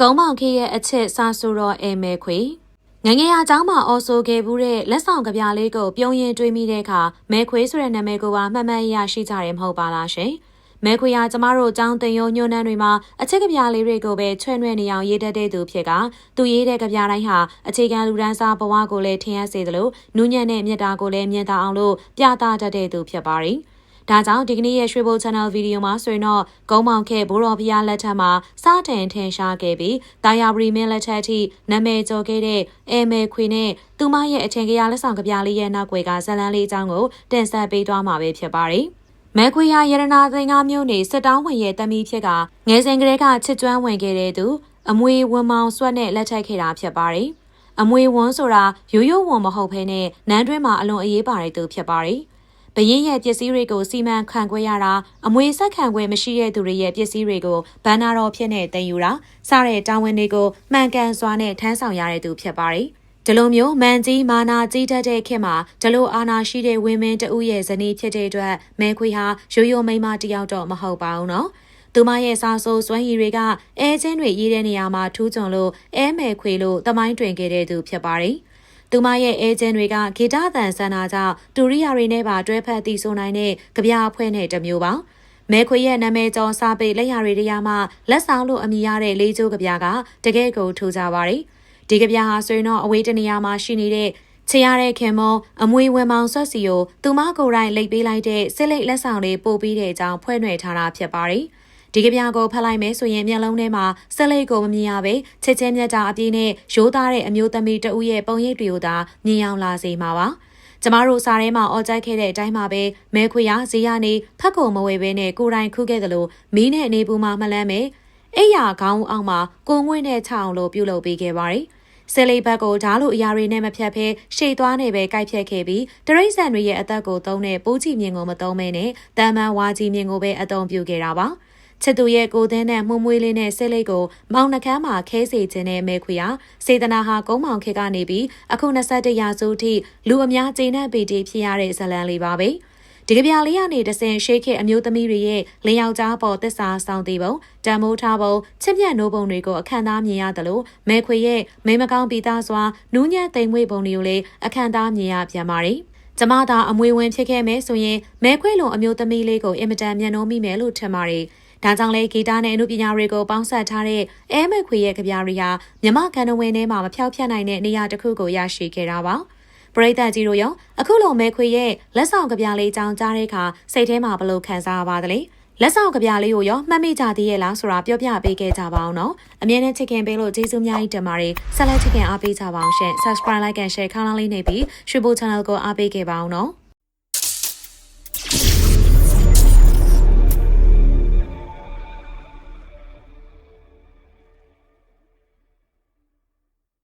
ကုန်းမောင်ခေရဲ့အချက်စာဆိုတော့အဲမဲခွေငငယ်ရာเจ้าမှာအော်ဆိုခဲ့ဘူးတဲ့လက်ဆောင်ကပြားလေးကိုပြုံးရင်တွေးမိတဲ့အခါမဲခွေဆိုတဲ့နာမည်ကိုပါမှတ်မှတ်ရရှိကြတယ်မဟုတ်ပါလားရှင်မဲခွေဟာကျမတို့ចောင်းတင်ယုံညွန်းနှန်းတွေမှာအချက်ကပြားလေးတွေကိုပဲချွဲ့နှွဲ့နေအောင်ရေးတတ်တဲ့သူဖြစ်ကသူရေးတဲ့ကပြားတိုင်းဟာအခြေခံလူဒန်းစားဘဝကိုလည်းထင်ရစေသလိုနူးညံ့တဲ့မြတ်တာကိုလည်းမြင်သာအောင်လို့ပြသတတ်တဲ့သူဖြစ်ပါတယ်။ ဒါကြောင့်ဒီကနေ့ရဲ့ရွှေဘို channel ဗီဒီယိုမှာဆိုရင်တော့ဂုံမောင်ခဲ့ဘိုးတော်ဖျားလက်ထက်မှာစတင်ထင်ရှားခဲ့ပြီးတာယာပရီမင်းလက်ထက်အထိနာမည်ကျော်ခဲ့တဲ့အဲမဲခွေနဲ့သူမရဲ့အထင်ကရလက်ဆောင်ကပြားလေးရဲ့နောက်ွယ်ကဇလန်းလေးအကြောင်းကိုတင်ဆက်ပေးသွားမှာပဲဖြစ်ပါတယ်။မဲခွေဟာရတနာသိန်းကားမျိုးနေစစ်တောင်းဝင်ရဲ့တမီဖြစ်ကငယ်စဉ်ကလေးကချစ်ကျွမ်းဝင်ခဲ့တဲ့သူအမွေဝန်မောင်ဆွတ်နဲ့လက်ထပ်ခဲ့တာဖြစ်ပါတယ်။အမွေဝန်းဆိုတာရိုးရိုးဝန်းမဟုတ်ဘဲနဲ့နန်းတွင်းမှာအလွန်အရေးပါတဲ့သူဖြစ်ပါတယ်။ ဘရင်ရဲ့ပစ္စည်းတွေကိုစီမံခန့်ခွဲရတာအမွေဆက်ခံခွင့်မရှိတဲ့သူတွေရဲ့ပစ္စည်းတွေကိုဘန်နာတော်ဖြစ်နေတင်ယူတာစတဲ့တာဝန်တွေကိုမှန်ကန်စွာနဲ့ထမ်းဆောင်ရတဲ့သူဖြစ်ပါတယ်။ဒီလိုမျိုးမန်ကြီးမာနာကြီးတတ်တဲ့ခေတ်မှာဒီလိုအာနာရှိတဲ့ဝင်းမင်းတဦးရဲ့ဇနီးဖြစ်တဲ့အတွက်မဲခွေဟာရိုးရိုးမိန်းမတယောက်တော့မဟုတ်ပါဘူးနော်။သူမရဲ့စာဆိုးစွမ်းရည်တွေကအဲချင်းတွေရေးတဲ့နေရာမှာထူးချွန်လို့အဲမဲခွေလို့တမိုင်းတွင်ခဲ့တဲ့သူဖြစ်ပါတယ်။ သူမရဲ့အေဂျင့်တွေကဂီတသံဆန္ဒကြောင့်တူရိယာတွေနဲ့ပါတွဲဖက်တည်ဆိုနိုင်တဲ့ကြပြအဖွဲ့နဲ့တမျိုးပါမဲခွေရဲ့နာမည်ကျော်စာပေလက်ရာတွေတရားမှလက်ဆောင်လို့အမည်ရတဲ့လေးကျိုးကြပြကတကယ်ကိုထူကြပါတယ်ဒီကြပြဟာဆိုရင်တော့အဝေးတနေရာမှာရှိနေတဲ့ချရတဲ့ခင်မုံအမွေဝင်မောင်ဆွတ်စီကိုသူမကိုယ်တိုင်လိတ်ပေးလိုက်တဲ့စစ်လိတ်လက်ဆောင်လေးပို့ပြီးတဲ့အကြောင်းဖွဲ့နှွယ်ထားတာဖြစ်ပါတယ်။ ဒီကပြာကိုဖတ်လိုက်မယ်ဆိုရင်မျက်လုံးထဲမှာဆက်လိတ်ကိုမမြင်ရပဲချစ်ချင်းမြတ်တာအပြည့်နဲ့ရိုးသားတဲ့အမျိုးသမီးတဦးရဲ့ပုံရိပ်တွေကိုသာမြင်အောင်လာစေမှာပါကျမတို့စာထဲမှာအော်ကြိုက်ခဲ့တဲ့အတိုင်းမှာပဲမဲခွေရဈေးရနေဖက်ကုန်မဝေဘဲနဲ့ကိုတိုင်ခုခဲ့သလိုမီးနဲ့နေပူမှာမလန်းပဲအိယာခေါင်းအောင်မှာကိုငွေ့နဲ့ချအောင်လို့ပြုလုပ်ပေးခဲ့ပါတယ်ဆယ်လေးဘက်ကိုဓာတ်လိုအရာတွေနဲ့မဖြတ်ဖဲရှေ့သွားနေပဲကြိုက်ဖြတ်ခဲ့ပြီးတရိတ်ဆန်တွေရဲ့အသက်ကိုသုံးတဲ့ပိုးချီမြင်ကိုမသုံးမဲနဲ့တန်မန်ဝါကြီးမြင်ကိုပဲအသုံးပြုခဲ့တာပါ။ ချစ်သူရဲ့ကိုသင်းနဲ့မှုံမွေးလေးနဲ့ဆဲလေးကိုမောင်နှကန်းမှာခဲစေခြင်းနဲ့မဲခွေဟာစေတနာဟာကုန်းမောင်ခေကနေပြီးအခု21ရာစုထိလူအများကျေနပ်ပေတီဖြစ်ရတဲ့ဇလံလေးပါပဲဒီကပြားလေးကနေတဆင်ရှိခေအမျိုးသမီးတွေရဲ့လင်ယောက်ျားပေါ်သစ္စာဆောင်တည်ပုံတံမိုးထားပုံချစ်မြတ်နိုးပုံတွေကိုအခမ်းသားမြင်ရတယ်လို့မဲခွေရဲ့မိမကောင်းပြီးသားစွာနူးညံ့သိမ်မွေ့ပုံတွေကိုလည်းအခမ်းသားမြင်ရပြန်ပါတယ်ကျမသာအမွေဝင်ဖြစ်ခဲ့မယ်ဆိုရင်မဲခွေလုံအမျိုးသမီးလေးကိုအင်မတန်မျက်နှာမိမယ်လို့ထင်ပါတယ်။ ဒါကြောင့်လဲဂီတနဲ့အမှုပညာတွေကိုပေါင်းစပ်ထားတဲ့အဲမခွေရဲ့ကြပြားတွေဟာမြမကန်တဝင်းထဲမှာမဖြောက်ဖြတ်နိုင်တဲ့နေရာတစ်ခုကိုရရှိခဲ့တာပါပရိသတ်ကြီးတို့ရောအခုလိုမဲခွေရဲ့လက်ဆောင်ကြပြားလေးကြောင်းကြားတဲ့အခါစိတ်ထဲမှာဘလို့ခံစားရပါသလဲလက်ဆောင်ကြပြားလေးကိုရောမှတ်မိကြသေးရဲ့လားဆိုတာပြောပြပေးခဲ့ကြပါအောင်နော်အမြဲတမ်းချစ်ခင်ပေးလို့ကျေးဇူးများကြီးတင်ပါတယ်ဆက်လက်ချစ်ခင်အားပေးကြပါအောင်ရှင် subscribe like and share ခေါင်းလောင်းလေးနေပြီးရွှေဘို channel ကိုအားပေးခဲ့ပါအောင်နော်